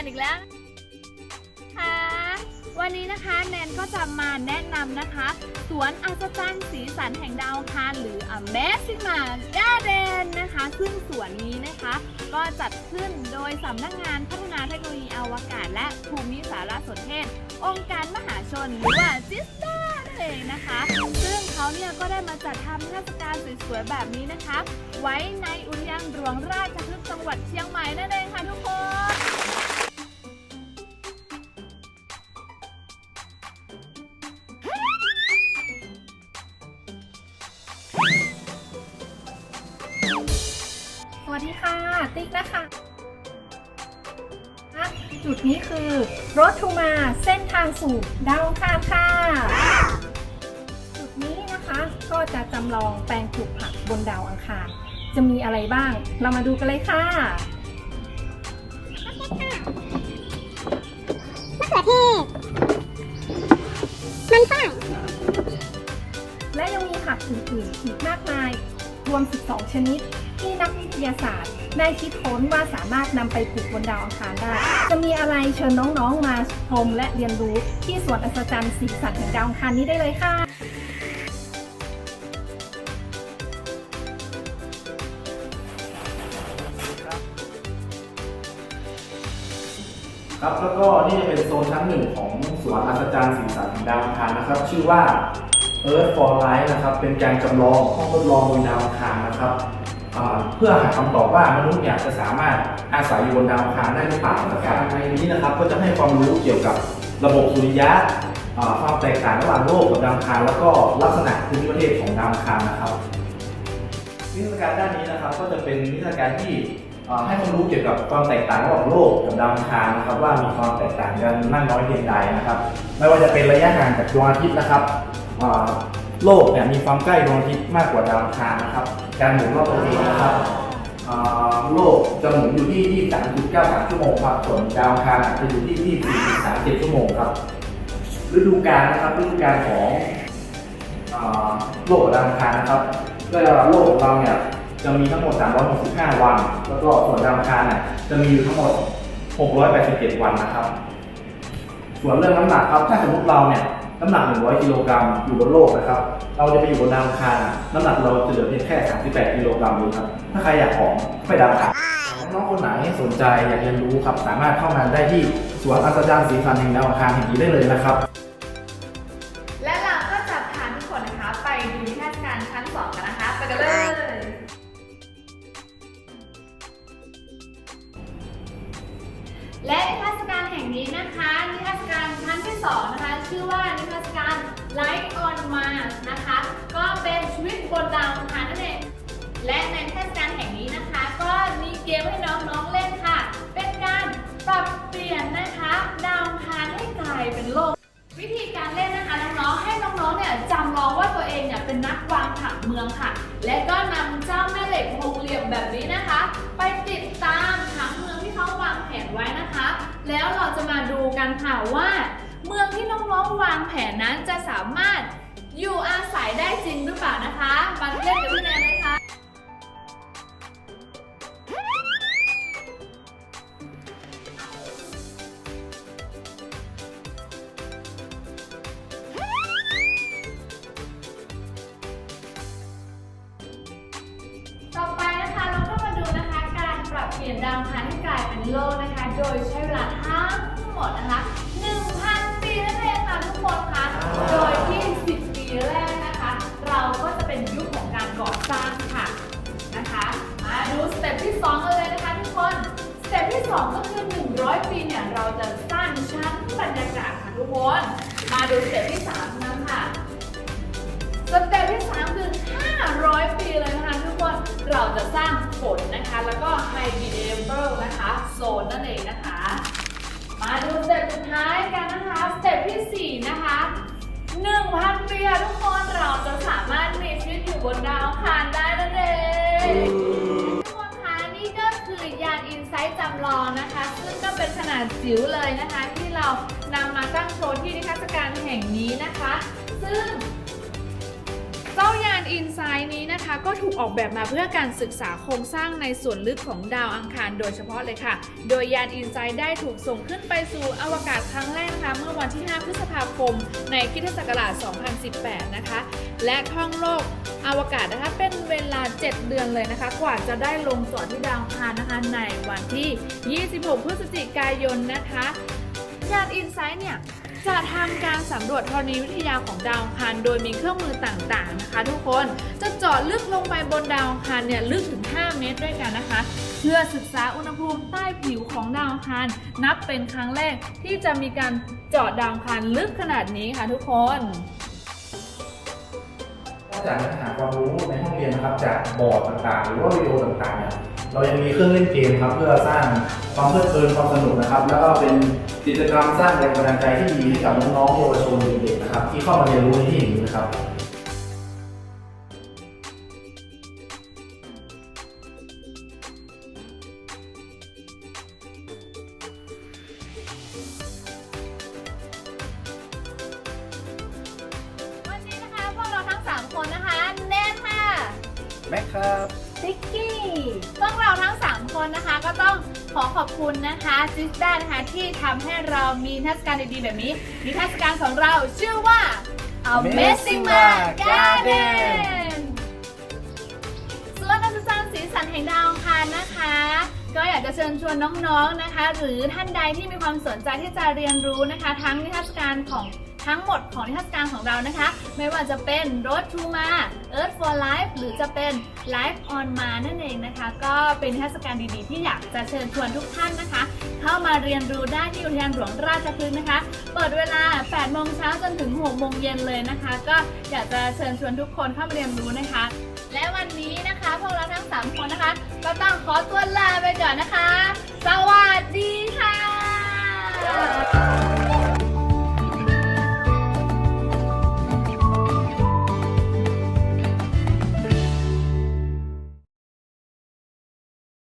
นอีกแล้วค่ะวันนี้นะคะแนนก็จะมาแนะนำนะคะ สวนอัศจรรย์สีสันแห่งดาวคารหรือ Amazing Garden นะคะ ซึ่งสวนนี้นะคะ ก็จัดขึ้นโดยสำนักงานพัฒนาเทคโนโลยีอวกาศ และภูมิสารสนเทศ องค์การมหาชนหรือว่าจิสตานั่นเองนะคะ ซึ่งเขาเนี่ยก็ได้มาจัดทำนิทศการสวยๆแบบนี้นะคะ ไว้ในอุทยานหลวงราชพฤกษ์จังหวัดเชียงใหม่นั่นเองค่ะทุกคน ติ๊กนะคะอะจุดนี้คือ รถทูมาเส้นทางสู่ดาวอังคารค่ะ จุดนี้นะคะก็จะจำลองแปลงปลูกผักบนดาวอังคาร จะมีอะไรบ้าง เรามาดูกันเลยค่ะมะเขือเทศมันฝรั่งและยังมีผักอื่นๆอีกมากมาย รวม 12 ชนิด ที่นักวิทยาศาสตร์ ได้คิดค้นว่าสามารถนำไปปลูกบนดาวอังคารได้ จะมีอะไรเชิญน้องๆมาชมและเรียนรู้ที่สวนอัศจรรย์สีสันแห่งดาวอังคารนี้ได้เลยค่ะครับแล้วก็นี่จะเป็นโซนชั้นหนึ่งของสวนอัศจรรย์สีสันแห่งดาวอังคารนะครับ ชื่อว่า Earth for Life นะครับ เป็นการจำลองห้องทดลองบนดาวอังคารนะครับ เพื่อหาคำตอบว่ามนุษย์เนี่ยจะสามารถอาศัยอยู่บนดาวอังคารได้หรือเปล่านะครับในนี้นะครับก็จะให้ความรู้เกี่ยวกับระบบสุริยะความแตกต่างระหว่างโลกกับดาวอังคารแล้วก็ลักษณะภูมิประเทศของดาวอังคารนะครับนิทรรศการด้านนี้นะครับก็จะเป็นนิทรรศการที่ให้ความรู้เกี่ยวกับความแตกต่างระหว่างโลกกับดาวอังคารนะครับว่ามีความแตกต่างกันมากน้อยเพียงใดนะครับ ไม่ว่าจะเป็นระยะห่างจากดวงอาทิตย์นะครับ โลกเนี่ยมีความใกล้ดวงอาทิตย์มากกว่าดาวอังคารนะครับ การหมุนรอบตัวเองนะครับโลกจะหมุนอยู่ที่ 23.93 ชั่วโมงครับ ส่วนดาวอังคารจะอยู่ที่ 24.37 ชั่วโมงครับ ฤดูกาลนะครับฤดูกาลของโลกดาวอังคารนะครับโดยโลกของเราเนี่ยจะมีทั้งหมด 365 วัน แล้วก็ส่วนดาวอังคารเนี่ยจะมีอยู่ทั้งหมด 687 วันนะครับ ส่วนเรื่องน้ำหนักครับ ถ้าสมมติเราเนี่ย น้ำหนัก 100 กิโลกรัมอยู่บนโลกนะครับ เราจะไปอยู่บนดาวอังคารน้ำหนักเราจะเหลือเพียงแค่ 38 กิโลกรัมเองครับ ถ้าใครอยากผอมไปดาวอังคารน้องคนไหนสนใจอยากเรียนรู้ครับ สามารถเข้ามาได้ที่สวนอัศจรรย์สีสันแห่งดาวอังคารแห่งนี้ได้เลยนะครับ และเราก็จะพาทุกคนนะคะ ไปดูนิทรรศการชั้น2กันนะคะ ไปกันเลย และนิทรรศการแห่งนี้นะคะนิทร ชั้นที่2นะคะ ชื่อว่านิทรรศการ Light on Mars นะคะ ก็เป็นชีวิตบนดาวอังคารนั่นเองและในนิทศการแห่งนี้นะคะ ก็มีเกมให้น้องๆเล่นค่ะ เป็นการปรับเปลี่ยนนะคะ ดาวอังคารให้กลายเป็นโลก วิธีการเล่นนะคะน้องๆให้น้องๆเนี่ยจำลองว่าตัวเองเนี่ยเป็นนักวางผังเมืองค่ะ และก็นำเจ้าแม่เหล็กวงเหลี่ยมแบบนี้นะคะ ไปติดตามผังเมืองที่เขาวางแผนไว้นะคะ แล้วเราจะมาดูกันค่ะว่า เมืองที่น้องๆวางแผนนั้นจะสามารถอยู่อาศัยได้จริงหรือเปล่านะคะมาเล่นกับพี่แนนเลยค่ะต่อไป เปลี่ยนดาวอังคารให้กลายเป็นโลกนะคะ โดยใช้เวลาทั้งหมดนะคะ1,000 ปีนั่นเองค่ะทุกคนคะโดยที่ 10 ปีแรกนะคะ เราก็จะเป็นยุคของการก่อสร้างค่ะนะคะมาดูสเต็ปที่2กันเลยนะคะทุกคนสเต็ปที่ 2 ก็คือ 100 ปีเนี่ยเราจะสร้างชั้นบรรยากาศค่ะทุกคนมาดูสเต็ปที่3นั้นค่ะสเต็ปที่3คือ500 ปีเลยนะคะทุกคน เราจะสร้างฝนนะคะ แล้วก็ habitable นะคะโซนนั่นเองนะคะ มาดูสเต็ปสุดท้ายกันนะคะ สเต็ปทีสี่4 นะคะ1,000ปีค่ะทุกคนเราจะสามารถมีชีวิตอยู่บนดาวอังคารได้นั่นเองทุกคนคะนี่ก็คือยานอินไซต์จำลองนะคะ ซึ่งก็เป็นขนาดจิ๋วเลยนะคะ ที่เรานำมาตั้งโชว์ที่นิทรรศการแห่งนี้นะคะ ซึ่งเจ้ายานานอินไซต์นี้ นะคะ ก็ถูกออกแบบมาเพื่อการศึกษาโครงสร้างในส่วนลึกของดาวอังคารโดยเฉพาะเลยค่ะ โดยยานอินไซต์ได้ถูกส่งขึ้นไปสู่อวกาศครั้งแรกนะคะเมื่อวันที่ 5 พฤษภาคม ในคริสตศักราช 2018 นะคะ และท่องโลกอวกาศนะคะเป็นเวลา 7 เดือนเลยนะคะ กว่าจะได้ลงจอดที่ดาวอังคารนะคะในวันที่ 26 พฤศจิกายนนะคะ ยานอินไซต์เนี่ย จะทำการสำรวจธรณีวิทยาของดาวอังคารโดยมีเครื่องมือต่างๆนะคะ ทุกคนจะเจาะลึกลงไปบนดาวอังคารเนี่ยลึกถึง 5 เมตรด้วยกันนะคะ เพื่อศึกษาอุณหภูมิใต้ผิวของดาวอังคารนับเป็นครั้งแรกที่จะมีการเจาะดาวอังคารลึกขนาดนี้ค่ะทุกคนนอกจากเนื้อหาความรู้ในห้องเรียนนะครับจากบอร์ดต่างๆ หรือว่าวิดีโอต่างๆเนี่ย เรายังมีเครื่องเล่นเกมครับเพื่อสร้างความเพลิดเพลินความสนุกนะครับ แล้วก็เป็นกิจกรรมสร้างแรงบันดาลใจที่ดีให้กับน้องๆเยาวชนเด็กๆนะครับ ที่เข้ามาเรียนรู้ในที่แห่งนี้นะครับวันนี้นะคะพวกเราทั้ง 3 คนนะคะเนนค่ะแม็กครับ ซิกกี้พวกเราทั้ง 3 คนนะคะ ก็ต้องขอขอบคุณนะคะซิสด้านะคะที่ทำให้เรามีนิทรรศการดีๆแบบนี้นิทรรศการของเราชื่อว่า Amazing m a Garden ส่วนนักศึกษาสีสันแห่งดาวอังคารนะคะ ก็อยากจะเชิญชวนน้องๆนะคะ หรือท่านใดที่มีความสนใจที่จะเรียนรู้นะคะ ทั้งนิทรรศการของทั้งหมดของนิทรรศการของเรานะคะ ไม่ว่าจะเป็น Road to Ma Earth for Life หรือจะเป็น Life on Ma นั่นเองนะคะ ก็เป็นนิทรรศการดีๆ ที่อยากจะเชิญชวนทุกท่านนะคะ เข้ามาเรียนรู้ได้ที่อุทยานหลวงราชพฤกษ์นะคะ เปิดเวลา 8 โมงเช้าจนถึง 6 โมงเย็นเลยนะคะ ก็อยากจะเชิญชวนทุกคนเข้ามาเรียนรู้นะคะ และวันนี้นะคะพวกเราทั้ง 3 คนนะคะ ก็ต้องขอตัวลาไปก่อนนะคะสวัสดีค่ะ